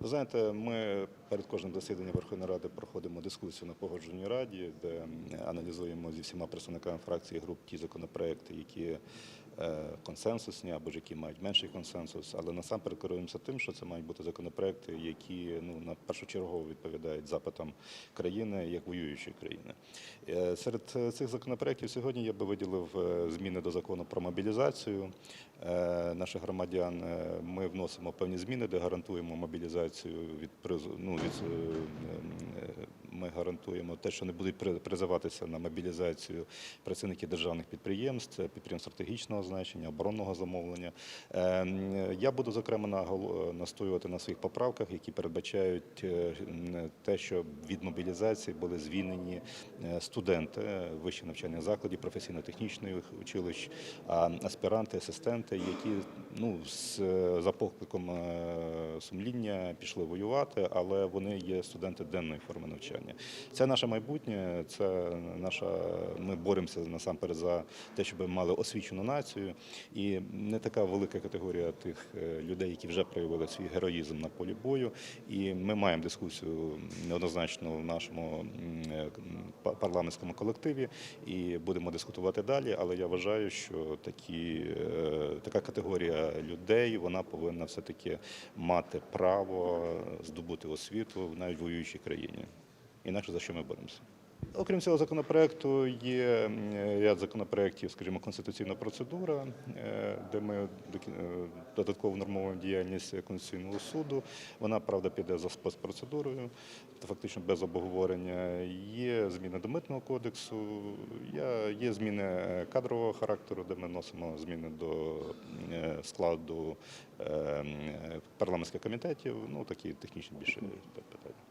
Ви знаєте, ми перед кожним засіданням Верховної Ради проходимо дискусію на погодженій раді, де аналізуємо зі всіма представниками фракції груп ті законопроекти, які консенсусні або ж які мають менший консенсус. Але насамперед керуємося тим, що це мають бути законопроекти, які ну на першочергово відповідають запитам країни як воюючої країни. Е, Серед е, цих законопроєктів сьогодні я би виділив е, зміни до закону про мобілізацію е, наших громадян. Е, Ми вносимо певні зміни, де гарантуємо мобілізацію від ну, від е, е, ми гарантуємо те, що не будуть призиватися на мобілізацію працівники державних підприємств, підприємств стратегічного значення, оборонного замовлення. Е, Я буду зокрема настоювати на своїх поправках, які передбачають е, те, що від мобілізації були звільнені е, студенти вищих навчальних закладів, професійно-технічних училищ, аспіранти, асистенти, які ну з за покликом сумління пішли воювати, але вони є студенти денної форми навчання. Це наше майбутнє, це наша. Ми боремося насамперед за те, щоб мали освічену націю, і не така велика категорія тих е, людей, які вже проявили свій героїзм на полі бою. І ми маємо дискусію неоднозначно в нашому е, па- парламентському колективі і будемо дискутувати далі. Але я вважаю, що такі, е, така категорія людей вона повинна все таки мати право здобути освіту в навіть воюючій країні. Інакше за що ми боремося. Окрім цього законопроекту, є ряд законопроєктів, скажімо, конституційна процедура, е, де ми е, додатково внормовуємо діяльність Конституційного суду. Вона, правда, піде за спецпроцедурою, фактично без обговорення. Є зміни до митного кодексу, є, зміни е, кадрового характеру, де ми носимо зміни до складу парламентських комітетів, ну такі технічні більше питання.